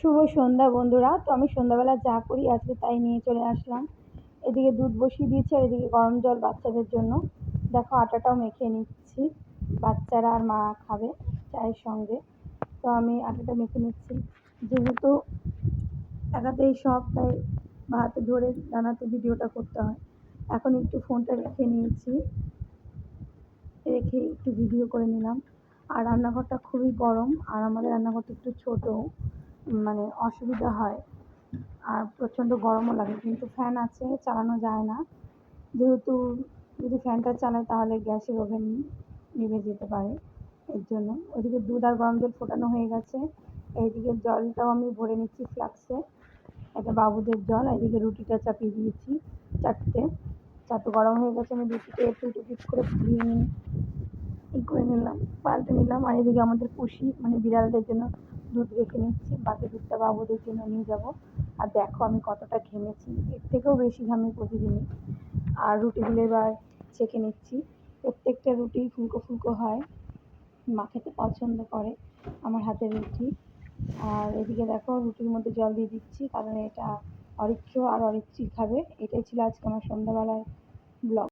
শুভ সন্ধ্যা বন্ধুরা। তো আমি সন্ধ্যাবেলা যা করি আজকে তাই নিয়ে চলে আসলাম। এদিকে দুধ বসিয়ে দিয়েছি আর এদিকে গরম জল বাচ্চাদের জন্য। দেখো আটাটাও মেখে নিচ্ছি। বাচ্চারা আর মা খাবে চায়ের সঙ্গে। তো আমি আটাটা মেখে নিচ্ছি। যেহেতু একাতেই সব তাই হাতে ধরে দাঁড়াতে ভিডিওটা করতে হয়। এখন একটু ফোনটা রেখে নিয়েছি। রেখে একটু ভিডিও করে নিলাম। আর রান্নাঘরটা খুবই গরম, আর আমাদের রান্নাঘরটা একটু ছোটো। মানে অসুবিধা হয়। আর প্রচণ্ড গরমও লাগে, কিন্তু ফ্যান আছে, চালানো যায় না। যেহেতু যদি ফ্যানটা চালাই তাহলে গ্যাসের ওভেন নিভে যেতে পারে। এর জন্য। ওইদিকে দুধ আর গরম জল ফোটানো হয়ে গেছে। এইদিকে জলটাও আমি ভরে নিচ্ছি ফ্লাক্সে এটা বাবুদের জল এদিকে রুটিটা চাপিয়ে দিয়েছি চারটে। চারটে গরম হয়ে গেছে, আমি রুটিটা একটু একটু পিস করে ফুলিয়ে নিয়ে ই করে নিলাম, পাল্টে নিলাম, আর এদিকে আমাদের পুষি মানে বিড়ালদের জন্য দুধ রেখে নিচ্ছি, বাকি দুধটা বাবুদের জন্য নিয়ে যাব। আর দেখো আমি কতটা ঘেমেছি, এর থেকেও বেশি ঘামি প্রতিদিনই। আর রুটিগুলো এবার ছেঁকে নিচ্ছি। প্রত্যেকটা রুটি ফুলকো ফুলকো হয়, মা খেতে পছন্দ করে আমার হাতের রুটি। আর এদিকে দেখো রুটির মধ্যে জল দিয়ে দিচ্ছি, কারণ এটা অরিত্র আর অরিত্রী খাবে। এটাই ছিল আজকে আমার সন্ধ্যাবেলার ব্লগ।